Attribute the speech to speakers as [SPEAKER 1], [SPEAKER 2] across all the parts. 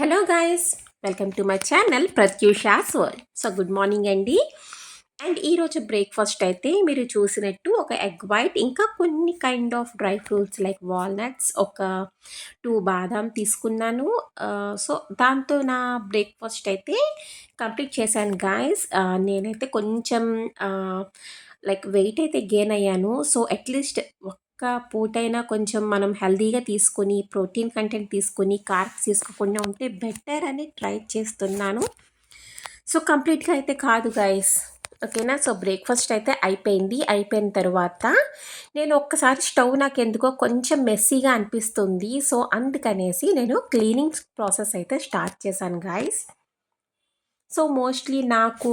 [SPEAKER 1] Hello guys welcome to my channel Prathyusha's world so good morning అండి and ఈరోజు breakfast అయితే మీరు చూసినట్టు ఒక ఎగ్ వైట్ ఇంకా కొన్ని kind of dry fruits like walnuts ఒక టూ బాదాం తీసుకున్నాను. సో దాంతో నా బ్రేక్ఫాస్ట్ అయితే కంప్లీట్ చేశాను గాయస్ నేనైతే కొంచెం లైక్ వెయిట్ అయితే గెయిన్ అయ్యాను. సో అట్లీస్ట్ ఒక్క పూటైనా కొంచెం మనం హెల్దీగా తీసుకొని ప్రోటీన్ కంటెంట్ తీసుకొని కార్బ్స్ తీసుకోకుండా ఉంటే బెటర్ అని ట్రై చేస్తున్నాను. సో కంప్లీట్గా అయితే కాదు గైస్. ఓకేనా? సో బ్రేక్ఫాస్ట్ అయితే అయిపోయింది. అయిపోయిన తర్వాత నేను ఒక్కసారి స్టవ్ నాకు ఎందుకో కొంచెం మెస్సీగా అనిపిస్తుంది. సో అందుకనేసి నేను క్లీనింగ్ ప్రాసెస్ అయితే స్టార్ట్ చేశాను గాయస్ సో మోస్ట్లీ నాకు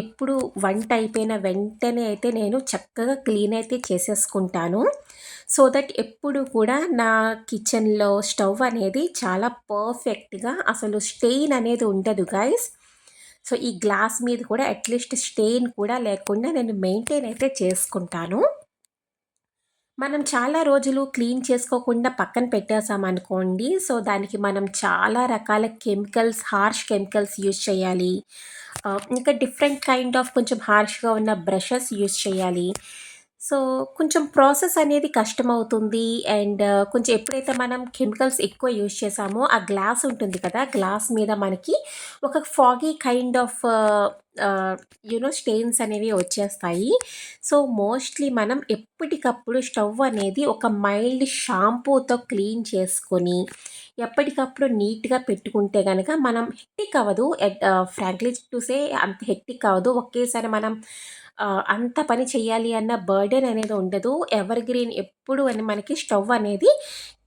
[SPEAKER 1] ఎప్పుడు వంట అయిపోయిన వెంటనే అయితే నేను చక్కగా క్లీన్ అయితే చేసేసుకుంటాను. సో దట్ ఎప్పుడు కూడా నా కిచెన్లో స్టవ్ అనేది చాలా పర్ఫెక్ట్గా అసలు స్టెయిన్ అనేది ఉండదు గాయస్. సో ఈ గ్లాస్ మీద కూడా అట్లీస్ట్ స్టెయిన్ కూడా లేకుండా నేను మెయింటైన్ అయితే చేసుకుంటాను. మనం చాలా రోజులు క్లీన్ చేసుకోకుండా పక్కన పెట్టేసామనుకోండి సో దానికి మనం చాలా రకాల కెమికల్స్ హార్ష్ కెమికల్స్ యూజ్ చేయాలి. ఇంకా డిఫరెంట్ కైండ్ ఆఫ్ కొంచెం హార్ష్గా ఉన్న బ్రషెస్ యూజ్ చేయాలి. సో కొంచెం ప్రాసెస్ అనేది కష్టమవుతుంది. అండ్ కొంచెం ఎప్పుడైతే మనం కెమికల్స్ ఎక్కువ యూజ్ చేసామో ఆ గ్లాస్ ఉంటుంది కదా గ్లాస్ మీద మనకి ఒక foggy kind of you know stains అనేవి వచ్చేస్తాయి. సో మోస్ట్లీ మనం ఎప్పటికప్పుడు స్టవ్ అనేది ఒక మైల్డ్ షాంపూతో క్లీన్ చేసుకొని ఎప్పటికప్పుడు నీట్గా పెట్టుకుంటే కనుక మనం హెక్టిక్ అవ్వదు. ఫ్రాంక్లీ చూసే అంత హెక్టిక్ అవ్వదు. ఒకేసారి మనం అంత పని చేయాలి అన్న బర్డెన్ అనేది ఉండదు. ఎవర్ గ్రీన్ ఎప్పుడు అని మనకి స్టవ్ అనేది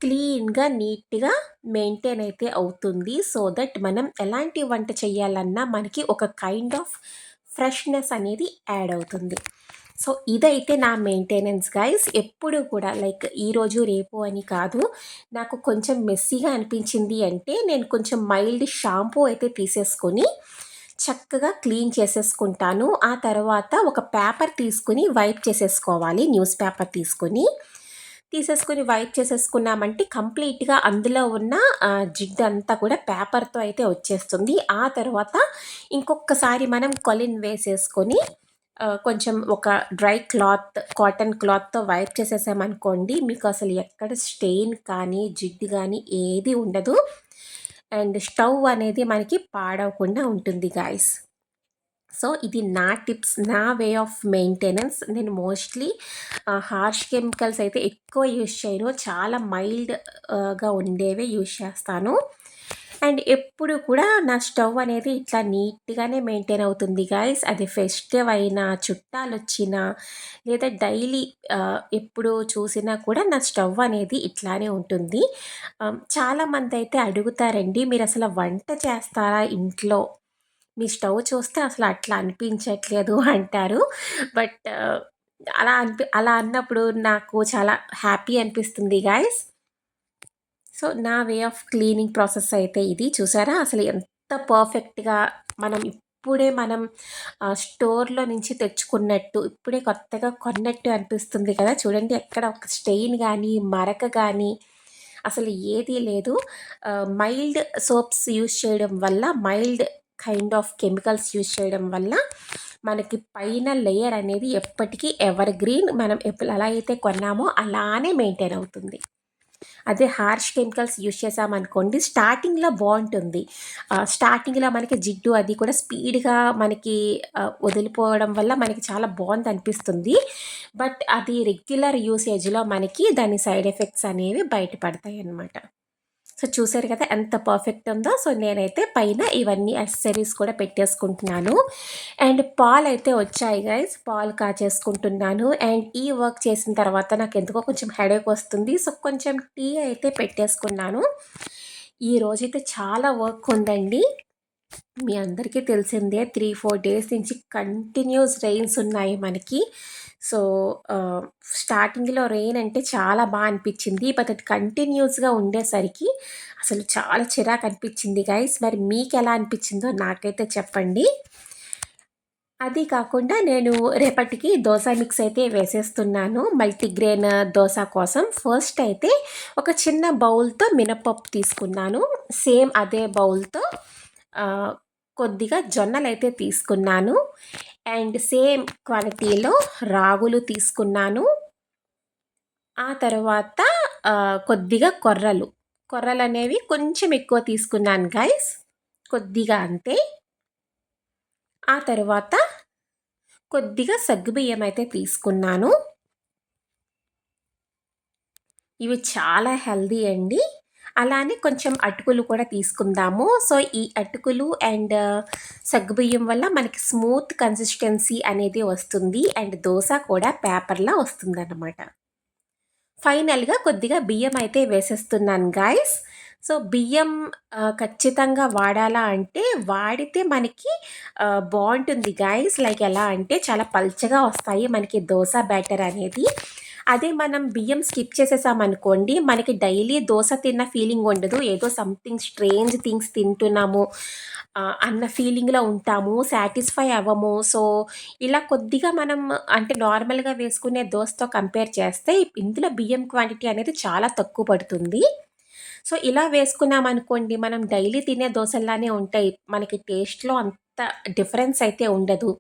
[SPEAKER 1] క్లీన్గా నీట్గా మెయింటైన్ అయితే అవుతుంది. సో దట్ మనం ఎలాంటి వంట చేయాలన్నా మనకి ఒక కైండ్ ఆఫ్ ఫ్రెష్నెస్ అనేది యాడ్ అవుతుంది. సో ఇదైతే నా మెయింటెనెన్స్ గైస్. ఎప్పుడు కూడా లైక్ ఈరోజు రేపు అని కాదు నాకు కొంచెం మెస్సీగా అనిపించింది అంటే నేను కొంచెం మైల్డ్ షాంపూ అయితే తీసేసుకొని చక్కగా క్లీన్ చేసేసుకుంటాను. ఆ తర్వాత ఒక పేపర్ తీసుకుని వైప్ చేసేసుకోవాలి. న్యూస్ పేపర్ తీసుకుని. తీసేసుకుని వైప్ చేసేసుకున్నామంటే కంప్లీట్గా అందులో ఉన్న జిడ్డు అంతా కూడా పేపర్తో అయితే వచ్చేస్తుంది. ఆ తర్వాత ఇంకొకసారి మనం కొలిన్ వేసేసుకొని కొంచెం ఒక డ్రై క్లాత్ కాటన్ క్లాత్తో వైప్ చేసేసామనుకోండి మీకు అసలు ఎక్కడ స్టెయిన్ కానీ జిడ్డు కానీ ఏది ఉండదు. అండ్ స్టవ్ అనేది మనకి పాడవకుండా ఉంటుంది గాయస్ సో ఇది నా టిప్స్ నా వే ఆఫ్ మెయింటెనెన్స్. నేను మోస్ట్లీ హార్ష్ కెమికల్స్ అయితే ఎక్కువ యూజ్ చేయను. చాలా మైల్డ్గా ఉండేవే యూజ్ చేస్తాను. అండ్ ఎప్పుడు కూడా నా స్టవ్ అనేది ఇట్లా నీట్గానే మెయింటైన్ అవుతుంది గాయస్. అది ఫెస్టివ్ అయినా చుట్టాలు వచ్చినా లేదా డైలీ ఎప్పుడు చూసినా కూడా నా స్టవ్ అనేది ఇట్లానే ఉంటుంది. చాలామంది అయితే అడుగుతారండి మీరు అసలు వంట చేస్తారా ఇంట్లో? మీ స్టవ్ చూస్తే అసలు అట్లా అనిపించట్లేదు అంటారు. బట్ అలా అనిపి అలా అన్నప్పుడు నాకు చాలా హ్యాపీ అనిపిస్తుంది గాయస్. సో నా వే ఆఫ్ క్లీనింగ్ ప్రాసెస్ అయితే ఇది. చూసారా? అసలు ఎంత పర్ఫెక్ట్గా మనం ఇప్పుడే మనం స్టోర్లో నుంచి తెచ్చుకున్నట్టు ఇప్పుడే కొత్తగా కొన్నట్టు అనిపిస్తుంది కదా? చూడండి ఎక్కడ ఒక స్టెయిన్ కానీ మరక కానీ అసలు ఏదీ లేదు. మైల్డ్ సోప్స్ యూస్ చేయడం వల్ల mild kind of chemicals use చేయడం వల్ల మనకి పైన లేయర్ అనేది ఎప్పటికీ ఎవర్ గ్రీన్ మనం ఎప్పుడు ఎలా అయితే కొన్నామో అలానే మెయింటైన్ అవుతుంది. అదే హార్ష్ కెమికల్స్ యూజ్ చేసామనుకోండి స్టార్టింగ్లో బాగుంటుంది. స్టార్టింగ్లో మనకి జిడ్డు అది కూడా స్పీడ్గా మనకి వదిలిపోవడం వల్ల మనకి చాలా బాగుంది అనిపిస్తుంది. బట్ అది రెగ్యులర్ యూసేజ్లో మనకి దాని సైడ్ ఎఫెక్ట్స్ అనేవి బయటపడతాయి అన్నమాట సో చూసారు కదా ఎంత పర్ఫెక్ట్ ఉందో. సో నేనైతే పైన ఇవన్నీ యాక్సెసరీస్ కూడా పెట్టేసుకుంటున్నాను. అండ్ పాలు అయితే వచ్చాయి గైస్ పాలు కాచేసుకుంటున్నాను. అండ్ ఈ వర్క్ చేసిన తర్వాత నాకు ఎందుకో కొంచెం హెడేక్ వస్తుంది. సో కొంచెం టీ అయితే పెట్టేసుకున్నాను. ఈ రోజైతే చాలా వర్క్ ఉందండి. మీ అందరికీ తెలిసిందే త్రీ ఫోర్ డేస్ నుంచి కంటిన్యూస్ రెయిన్స్ ఉన్నాయి మనకి. సో స్టార్టింగ్లో రెయిన్ అంటే చాలా బాగా అనిపించింది. బట్ అది కంటిన్యూస్గా ఉండేసరికి అసలు చాలా చిరాకు అనిపించింది గైస్. మరి మీకు ఎలా అనిపించిందో నాకైతే చెప్పండి. అది కాకుండా నేను రేపటికి దోశ మిక్స్ అయితే వేసేస్తున్నాను. మల్టీగ్రెయిన్ దోశ కోసం. ఫస్ట్ అయితే ఒక చిన్న బౌల్తో మినపప్పు తీసుకున్నాను. సేమ్ అదే బౌల్తో కొద్దిగా జొన్నలు అయితే తీసుకున్నాను. అండ్ సేమ్ క్వాలిటీలో రాగులు తీసుకున్నాను. ఆ తర్వాత కొద్దిగా కొర్రలు. కొర్రలు అనేవి కొంచెం ఎక్కువ తీసుకున్నాను గైస్ కొద్దిగా అంతే. ఆ తర్వాత కొద్దిగా సగ్గుబియ్యం అయితే తీసుకున్నాను. ఇవి చాలా హెల్దీ అండి. అలానే కొంచెం అటుకులు కూడా తీసుకుందాము. సో ఈ అటుకులు అండ్ సగ్గుబియ్యం వల్ల మనకి స్మూత్ కన్సిస్టెన్సీ అనేది వస్తుంది. అండ్ దోశ కూడా పేపర్లా వస్తుంది అన్నమాట ఫైనల్గా కొద్దిగా బియ్యం అయితే వేసేస్తున్నాను గాయస్. సో బియ్యం ఖచ్చితంగా వాడాలా అంటే వాడితే మనకి బాగుంటుంది గాయస్. లైక్ ఎలా అంటే చాలా పల్చగా వస్తాయి మనకి దోశ బ్యాటర్ అనేది. అదే మనం బియ్యం స్కిప్ చేసేసామనుకోండి మనకి డైలీ దోశ తిన్న ఫీలింగ్ ఉండదు. ఏదో సంథింగ్ స్ట్రేంజ్ థింగ్స్ తింటున్నాము అన్న ఫీలింగ్లో ఉంటాము సాటిస్ఫై అవ్వము. సో ఇలా కొద్దిగా మనం అంటే నార్మల్గా వేసుకునే దోశతో కంపేర్ చేస్తే ఇందులో బియ్యం క్వాంటిటీ అనేది చాలా తక్కువ పడుతుంది. సో ఇలా వేసుకున్నామనుకోండి మనం డైలీ తినే దోశల్లానే ఉంటాయి. మనకి టేస్ట్లో అంత డిఫరెన్స్ అయితే ఉండదు.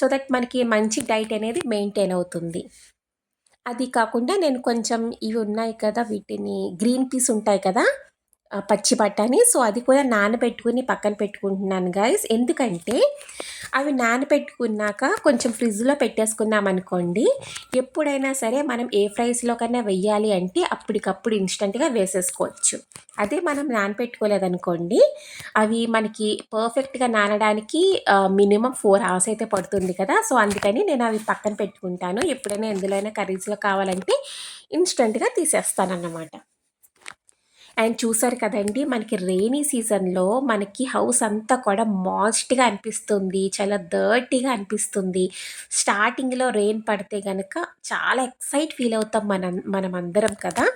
[SPEAKER 1] సో దట్ మనకి మంచి డైట్ అనేది మెయింటైన్ అవుతుంది. అది కాకుండా నేను కొంచెం ఇవి ఉన్నాయి కదా వీటిని గ్రీన్ పీస్ ఉంటాయి కదా పచ్చి బఠానీ. సో అది కూడా నానబెట్టుకుని పక్కన పెట్టుకుంటున్నాను గాయస్ ఎందుకంటే అవి నానబెట్టుకున్నాక కొంచెం ఫ్రిడ్జ్లో పెట్టేసుకున్నాం అనుకోండి ఎప్పుడైనా సరే మనం ఏ ఫ్రైస్లో కన్నా వెయ్యాలి అంటే అప్పటికప్పుడు ఇన్స్టెంట్గా వేసేసుకోవచ్చు. అదే మనం నానబెట్టుకోలేదనుకోండి అవి మనకి పర్ఫెక్ట్గా నానడానికి మినిమం ఫోర్ అవర్స్ అయితే పడుతుంది కదా. సో అందుకని నేను అవి పక్కన పెట్టుకుంటాను. ఎప్పుడైనా ఎందులోనైనా కర్రీస్లో కావాలంటే ఇన్స్టెంట్గా తీసేస్తాను అన్నమాట అండ్ చూసారు కదండి మనకి రెయినీ సీజన్లో మనకి హౌస్ అంతా కూడా మాయిస్ట్గా అనిపిస్తుంది చాలా డర్టీగా అనిపిస్తుంది. స్టార్టింగ్లో రెయిన్ పడితే కనుక చాలా ఎక్సైట్ ఫీల్ అవుతాం మన మనం అందరం కదా.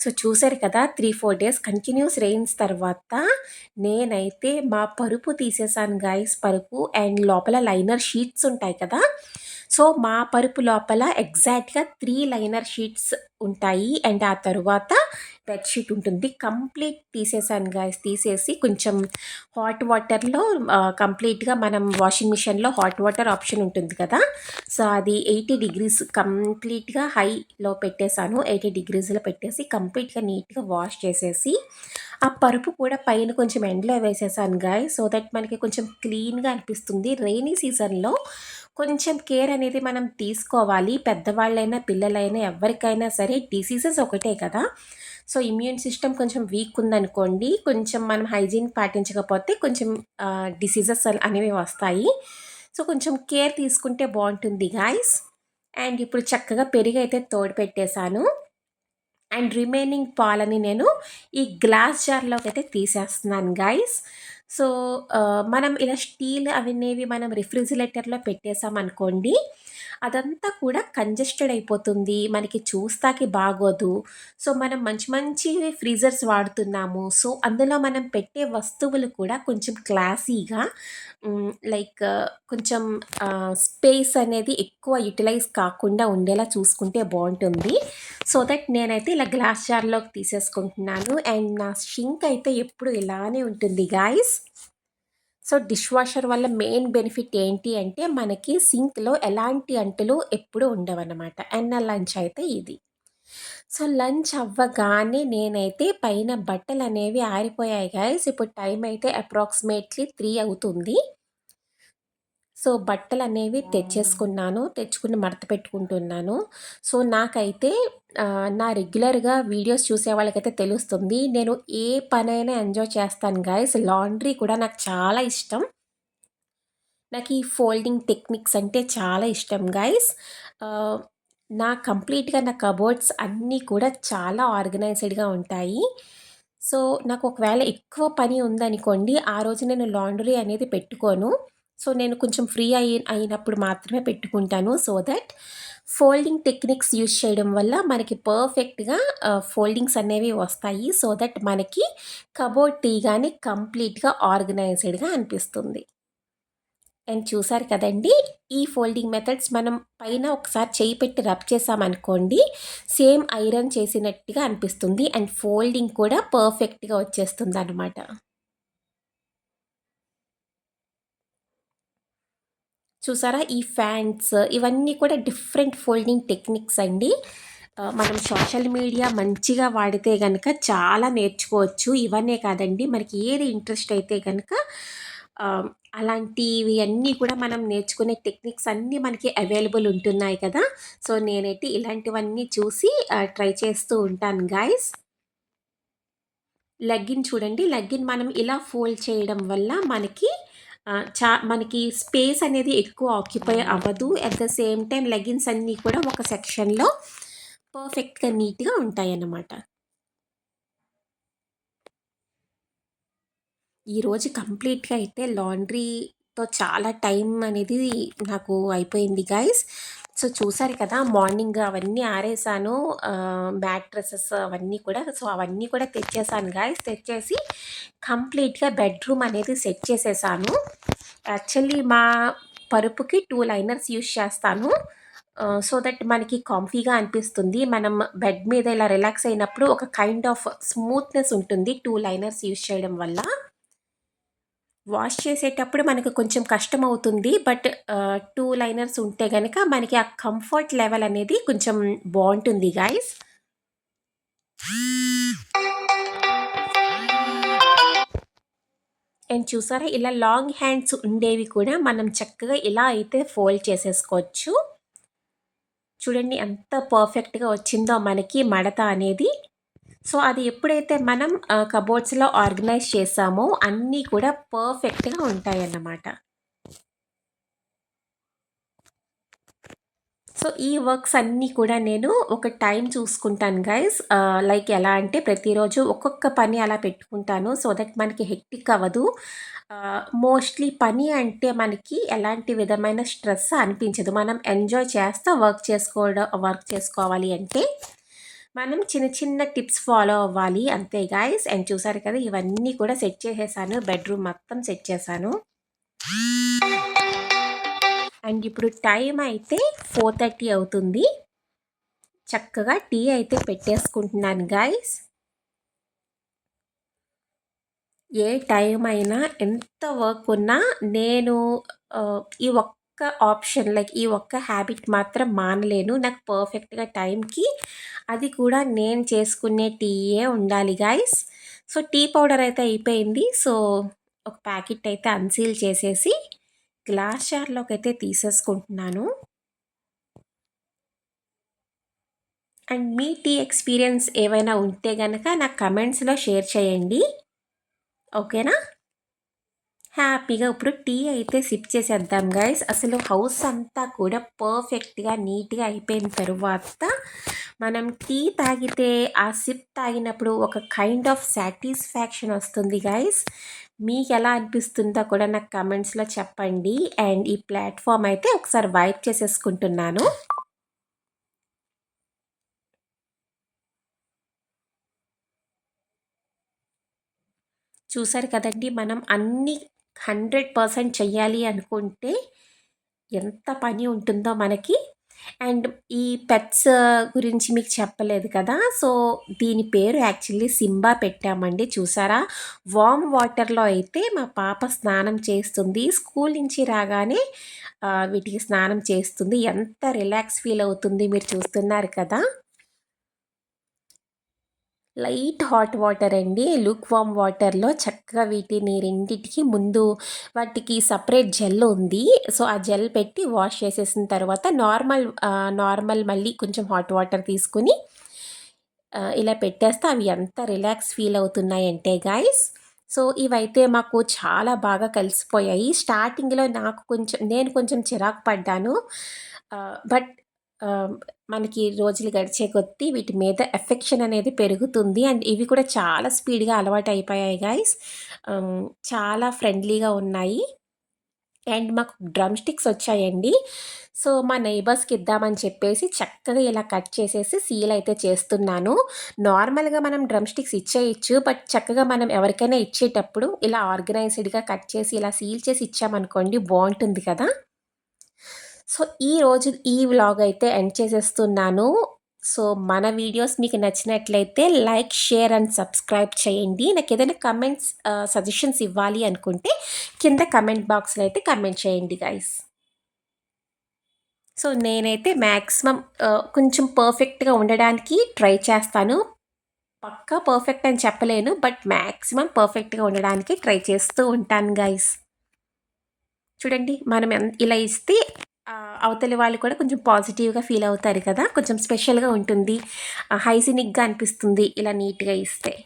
[SPEAKER 1] సో చూసారు కదా three four days continuous rains తర్వాత నేనైతే మా పరుపు తీసేసాను గాయస్ పరుపు అండ్ లోపల లైనర్ షీట్స్ ఉంటాయి కదా. సో మా పరుపు లోపల ఎగ్జాక్ట్గా త్రీ లైనర్ షీట్స్ ఉంటాయి. అండ్ ఆ తరువాత బెడ్షీట్ ఉంటుంది. కంప్లీట్ తీసేసాను గాయస్ తీసేసి కొంచెం హాట్ వాటర్లో కంప్లీట్గా మనం వాషింగ్ మిషన్లో హాట్ వాటర్ ఆప్షన్ ఉంటుంది కదా? సో అది ఎయిటీ డిగ్రీస్ కంప్లీట్గా హైలో పెట్టేశాను. ఎయిటీ డిగ్రీస్లో పెట్టేసి కంప్లీట్గా నీట్గా వాష్ చేసేసి ఆ పరుపు కూడా పైన కొంచెం ఎండలో వేసేసాను గాయ సో దట్ మనకి కొంచెం క్లీన్గా అనిపిస్తుంది. రైనీ సీజన్లో కొంచెం కేర్ అనేది మనం తీసుకోవాలి. పెద్దవాళ్ళైనా పిల్లలైనా ఎవరికైనా సరే డిసీజెస్ ఒకటే కదా? సో ఇమ్యూన్ సిస్టమ్ కొంచెం వీక్ ఉందనుకోండి కొంచెం మనం హైజీన్ పాటించకపోతే కొంచెం డిసీజెస్ అనేవి వస్తాయి. సో కొంచెం కేర్ తీసుకుంటే బాగుంటుంది గాయస్ అండ్ ఇప్పుడు చక్కగా పెరిగి అయితే తోడు పెట్టేశాను. అండ్ రిమైనింగ్ పాలని నేను ఈ గ్లాస్ జార్లోకి అయితే తీసేస్తున్నాను గాయస్ సో మనం ఇలా స్టీల్ అవన్నీ మనం రిఫ్రిజిరేటర్లో పెట్టేసామనుకోండి అదంతా కూడా కంజెస్టెడ్ అయిపోతుంది. మనకి చూస్తాకి బాగోదు. సో మనం మంచి మంచి ఫ్రీజర్స్ వాడుతున్నాము. సో అందులో మనం పెట్టే వస్తువులు కూడా కొంచెం క్లాసీగా లైక్ కొంచెం స్పేస్ అనేది ఎక్కువ యూటిలైజ్ కాకుండా ఉండేలా చూసుకుంటే బాగుంటుంది. సో దట్ నేనైతే ఇలా గ్లాస్ జార్లోకి తీసేసుకుంటున్నాను. అండ్ నా షింక్ అయితే ఎప్పుడు ఇలానే ఉంటుంది గాయస్. సో డిష్ వాషర్ వల్ల మెయిన్ బెనిఫిట్ ఏంటి అంటే మనకి సింక్లో ఎలాంటి అంటులు ఎప్పుడు ఉండవన్నమాట. అండ్ నా లంచ్ అయితే ఇది. సో లంచ్ అవ్వగానే నేనైతే పైన బట్టలు అనేవి ఆరిపోయాయి గాయస్. ఇప్పుడు టైం అయితే అప్రాక్సిమేట్లీ త్రీ అవుతుంది. సో బట్టలు అనేవి తెచ్చేసుకున్నాను తెచ్చుకుని మడత పెట్టుకుంటున్నాను. సో నాకైతే నా రెగ్యులర్గా వీడియోస్ చూసే వాళ్ళకైతే తెలుస్తుంది. నేను ఏ పనైనా ఎంజాయ్ చేస్తాను గాయస్. లాండ్రీ కూడా నాకు చాలా ఇష్టం. నాకు ఈ ఫోల్డింగ్ టెక్నిక్స్ అంటే చాలా ఇష్టం గాయస్. నా కంప్లీట్గా నా కబోర్డ్స్ అన్నీ కూడా చాలా ఆర్గనైజ్డ్గా ఉంటాయి. సో నాకు ఒకవేళ ఎక్కువ పని ఉందనుకోండి ఆ రోజు నేను లాండ్రీ అనేది పెట్టుకోను. సో నేను కొంచెం ఫ్రీ అయి అయినప్పుడు మాత్రమే పెట్టుకుంటాను. So that folding techniques use చేయడం వల్ల మనకి పర్ఫెక్ట్గా ఫోల్డింగ్స్ అనేవి వస్తాయి. సో దట్ మనకి కబోర్డ్ టీ కానీ కంప్లీట్గా ఆర్గనైజ్డ్గా అనిపిస్తుంది. అండ్ చూసారు కదండి ఈ ఫోల్డింగ్ మెథడ్స్ మనం పైన ఒకసారి చేయి పెట్టి రబ్ చేసామనుకోండి సేమ్ ఐరన్ చేసినట్టుగా అనిపిస్తుంది. అండ్ ఫోల్డింగ్ కూడా పర్ఫెక్ట్గా వచ్చేస్తుంది అనమాట చూసారా? ఈ ఫ్యాన్స్ ఇవన్నీ కూడా డిఫరెంట్ ఫోల్డింగ్ టెక్నిక్స్ అండి. మనం సోషల్ మీడియా మంచిగా వాడితే కనుక చాలా నేర్చుకోవచ్చు. ఇవనే కాదండి. మనకి ఏది ఇంట్రెస్ట్ అయితే కనుక అలాంటివి అన్నీ కూడా మనం నేర్చుకునే టెక్నిక్స్ అన్నీ మనకి అవైలబుల్ ఉంటున్నాయి కదా. సో నేనైతే ఇలాంటివన్నీ చూసి ట్రై చేస్తూ ఉంటాను గాయస్. లెగ్గిన్ చూడండి. లెగ్గిన్ మనం ఇలా ఫోల్డ్ చేయడం వల్ల మనకి చా మనకి స్పేస్ అనేది ఎక్కువ ఆక్యుపై అవ్వదు. At the same time leggings అన్నీ కూడా ఒక సెక్షన్లో పర్ఫెక్ట్గా నీట్గా ఉంటాయి అన్నమాట ఈరోజు కంప్లీట్గా అయితే లాండ్రీతో చాలా టైం అనేది నాకు అయిపోయింది గాయస్ సో చూసారు కదా! మార్నింగ్ అవన్నీ ఆరేసాను. మ్యాట్రసెస్ అవన్నీ కూడా. సో అవన్నీ కూడా తెచ్చేసాను గాయస్. తెచ్చేసి కంప్లీట్గా బెడ్రూమ్ అనేది సెట్ చేసేసాను. యాక్చువల్లీ మా పరుపుకి టూ లైనర్స్ యూస్ చేస్తాను. సో దట్ మనకి కాంఫీగా అనిపిస్తుంది. మనం బెడ్ మీద ఇలా రిలాక్స్ అయినప్పుడు ఒక కైండ్ ఆఫ్ స్మూత్నెస్ ఉంటుంది. టూ లైనర్స్ యూస్ చేయడం వల్ల. వాష్ చేసేటప్పుడు మనకు కొంచెం కష్టం అవుతుంది బట్ టూ లైనర్స్ ఉంటే కనుక మనకి ఆ కంఫర్ట్ లెవెల్ అనేది కొంచెం బాగుంటుంది గాయస్. అండ్ చూసారా ఇలా లాంగ్ హ్యాండ్స్ ఉండేవి కూడా మనం చక్కగా ఇలా అయితే ఫోల్డ్ చేసేసుకోవచ్చు. చూడండి ఎంత పర్ఫెక్ట్గా వచ్చిందో మనకి మడత అనేది. సో అది ఎప్పుడైతే మనం కబోర్డ్స్లో ఆర్గనైజ్ చేసామో అన్నీ కూడా పర్ఫెక్ట్గా ఉంటాయి అన్నమాట సో ఈ వర్క్స్ అన్నీ కూడా నేను ఒక టైం చూసుకుంటాను గైస్ లైక్ ఎలా అంటే ప్రతిరోజు ఒక్కొక్క పని అలా పెట్టుకుంటాను సో దట్ మనకి హెక్టిక్ అవ్వదు. మోస్ట్లీ పని అంటే మనకి ఎలాంటి విధమైన స్ట్రెస్ అనిపించదు. మనం ఎంజాయ్ చేస్తూ వర్క్ చేసుకోవడం వర్క్ చేసుకోవాలి అంటే మనం చిన్న చిన్న టిప్స్ ఫాలో అవ్వాలి. అంతే గాయస్. అండ్ చూసారు కదా ఇవన్నీ కూడా సెట్ చేసేసాను. బెడ్రూమ్ మొత్తం సెట్ చేశాను. అండ్ ఇప్పుడు టైం అయితే ఫోర్ థర్టీ అవుతుంది. చక్కగా టీ అయితే పెట్టేసుకుంటున్నాను గాయస్. ఏ టైం అయినా ఎంత వర్క్ ఉన్నా నేను ఈ ఒక్క ఒక్క ఆప్షన్ లైక్ ఈ ఒక్క హ్యాబిట్ మాత్రం మానలేను. నాకు పర్ఫెక్ట్గా టైంకి అది కూడా నేను చేసుకునే టీయే ఉండాలి గాయస్ సో టీ పౌడర్ అయితే అయిపోయింది. సో ఒక ప్యాకెట్ అయితే అన్సీల్ చేసేసి గ్లాస్ షార్లోకి అయితే తీసేసుకుంటున్నాను. అండ్ మీ టీ ఎక్స్పీరియన్స్ ఏవైనా ఉంటే కనుక నాకు కమెంట్స్లో షేర్ చేయండి. ఓకేనా హ్యాపీగా. ఇప్పుడు టీ అయితే సిప్ చేసేద్దాం గైస్ అసలు హౌస్ అంతా కూడా పర్ఫెక్ట్గా నీట్గా అయిపోయిన తర్వాత మనం టీ తాగితే ఆ సిప్ తాగినప్పుడు ఒక కైండ్ ఆఫ్ సాటిస్ఫాక్షన్ వస్తుంది గైస్ మీకు ఎలా అనిపిస్తుందో కూడా నాకు కమెంట్స్లో చెప్పండి. అండ్ ఈ ప్లాట్ఫామ్ అయితే ఒకసారి వైప్ చేసేసుకుంటున్నాను. చూసారు కదండి మనం అన్ని హండ్రెడ్ పర్సెంట్ చెయ్యాలి అనుకుంటే ఎంత పని ఉంటుందో మనకి. అండ్ ఈ పెట్స్ గురించి మీకు చెప్పలేదు కదా సో దీని పేరు యాక్చువల్లీ సింబా పెట్టామండి చూసారా? వామ్ వాటర్లో అయితే మా పాప స్నానం చేస్తుంది స్కూల్ నుంచి రాగానే వీటికి స్నానం చేస్తుంది. ఎంత రిలాక్స్ ఫీల్ అవుతుంది మీరు చూస్తున్నారు కదా? లైట్ హాట్ వాటర్ అండి. లుక్ వామ్ వాటర్లో చక్కగా వీటిని రెండింటికి ముందు వాటికి సపరేట్ జెల్ ఉంది. సో ఆ జెల్ పెట్టి వాష్ చేసేసిన తర్వాత నార్మల్ నార్మల్ మళ్ళీ కొంచెం హాట్ వాటర్ తీసుకుని ఇలా పెట్టేస్తే అవి ఎంత రిలాక్స్ ఫీల్ అవుతున్నాయంటే గాయస్. సో ఇవైతే మాకు చాలా బాగా కలిసిపోయాయి. స్టార్టింగ్లో నాకు కొంచెం నేను కొంచెం చిరాకు పడ్డాను. బట్ మనకి రోజులు గడిచే కొద్దీ వీటి మీద ఎఫెక్షన్ అనేది పెరుగుతుంది. అండ్ ఇవి కూడా చాలా స్పీడ్గా అలవాటు అయిపోయాయి గాయస్. చాలా ఫ్రెండ్లీగా ఉన్నాయి. అండ్ మాకు డ్రమ్ స్టిక్స్ వచ్చాయండి. సో మా నైబర్స్కి ఇద్దామని చెప్పేసి చక్కగా ఇలా కట్ చేసేసి సీల్ అయితే చేస్తున్నాను. నార్మల్గా మనం డ్రమ్ స్టిక్స్ ఇచ్చేయచ్చు. బట్ చక్కగా మనం ఎవరికైనా ఇచ్చేటప్పుడు ఇలా ఆర్గనైజ్డ్గా కట్ చేసి ఇలా సీల్ చేసి ఇచ్చామనుకోండి బాగుంటుంది కదా. సో ఈ రోజు ఈ వ్లాగ్ అయితే ఎండ్ చేసేస్తున్నాను. సో మన వీడియోస్ మీకు నచ్చినట్లయితే లైక్ షేర్ అండ్ సబ్స్క్రైబ్ చేయండి. నాకు ఏదైనా కమెంట్స్ సజెషన్స్ ఇవ్వాలి అనుకుంటే కింద కమెంట్ బాక్స్లో అయితే కమెంట్ చేయండి గైస్. సో నేనైతే మ్యాక్సిమం కొంచెం పర్ఫెక్ట్గా ఉండడానికి ట్రై చేస్తాను. పక్కా పర్ఫెక్ట్ అని చెప్పలేను బట్ మ్యాక్సిమం పర్ఫెక్ట్గా ఉండడానికి ట్రై చేస్తూ ఉంటాను గైస్. చూడండి మనం ఇలా ఇస్తే అవతలి వాళ్ళు కూడా కొంచెం పాజిటివ్గా ఫీల్ అవుతారు కదా? కొంచెం స్పెషల్గా ఉంటుంది. హైజీనిక్గా అనిపిస్తుంది ఇలా నీట్గా ఇస్తే.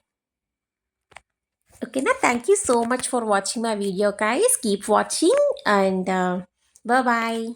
[SPEAKER 1] ఓకేనా? Thank you so much for watching my video Kai keep watching and bye